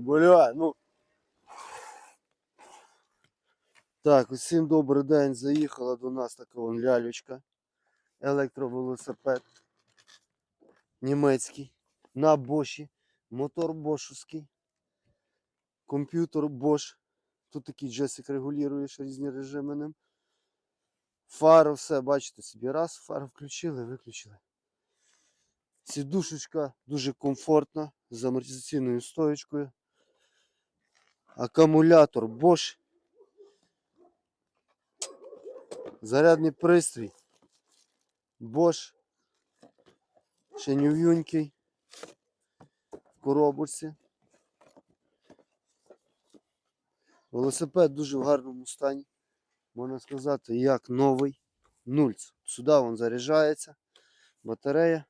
Бля, ну. Так, усім добрий день. Заїхала до нас така вон лялючка. Електровелосипед. Німецький. На Боші. Мотор бошовський. Комп'ютер Bosch. Тут такий джесик регулюєш різні режими ним. Фара, все, бачите собі. Раз, фару включили, виключили. Сідушечка дуже комфортна, з амортизаційною стоєчкою. Акумулятор Bosch. Зарядний пристрій. Bosch. Ще нювюнький. В коробочці. Велосипед дуже в гарному стані. Можна сказати, як новий. Нульц. Сюди він заряджається. Батарея.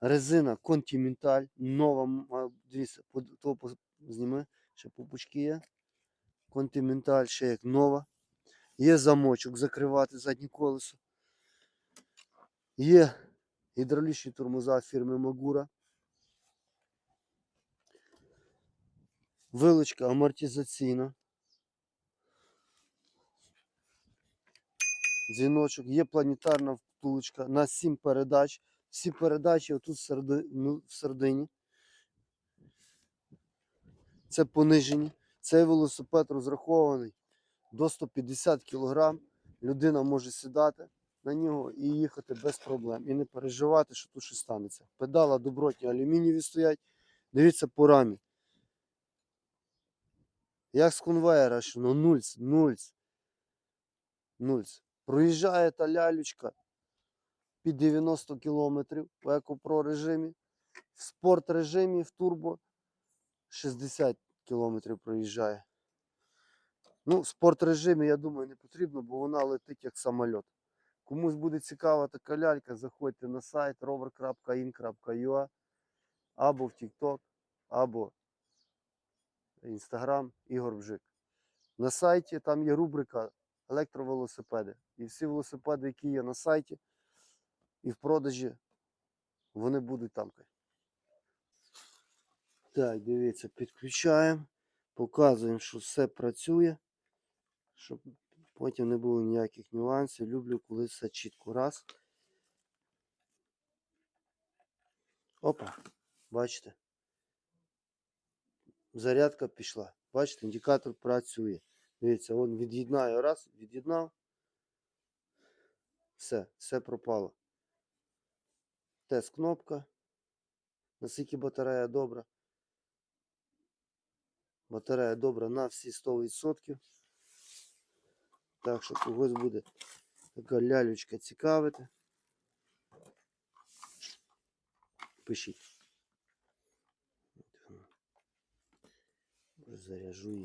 Резина Continental. Нова. Дивіться, зніми, ще попучки є. Continental ще як нова. Є замочок закривати заднє колесо. Є гідравлічні тормоза фірми Магура. Вилочка амортизаційна. Дзвіночок, є планетарна втулочка на 7 передач. Всі передачі отут всереди- ну, всередині. Це понижені. Цей велосипед розрахований до 150 кг. Людина може сідати на нього і їхати без проблем. І не переживати, що тут щось станеться. Педала добротні алюмінієві стоять. Дивіться по рамі. Як з конвейера, що ну нульц, нульц. Нульц. Проїжджає та лялючка під 90 км по екопро режимі. В спорт режимі в турбо 60 км проїжджає. Ну, в спорт режимі, я думаю, не потрібно, бо вона летить як самоліт. Комусь буде цікава така лялька, заходьте на сайт rover.in.ua або в TikTok, або Instagram Ігор Бжик. На сайті там є рубрика електровелосипеди. І всі велосипеди, які є на сайті і в продажі, вони будуть там. Так, дивіться, підключаємо, показуємо, що все працює, щоб потім не було ніяких нюансів. Люблю, коли все чітко. Раз. Опа, бачите? Зарядка пішла. Бачите, індикатор працює. Дивіться, он від'єднаю раз, від'єднав. Все, все пропало. Тест кнопка. Наскільки батарея добра. Батарея добра на всі 100%. Так що когось буде така лялючка цікавити. Пишіть. Заряжу її.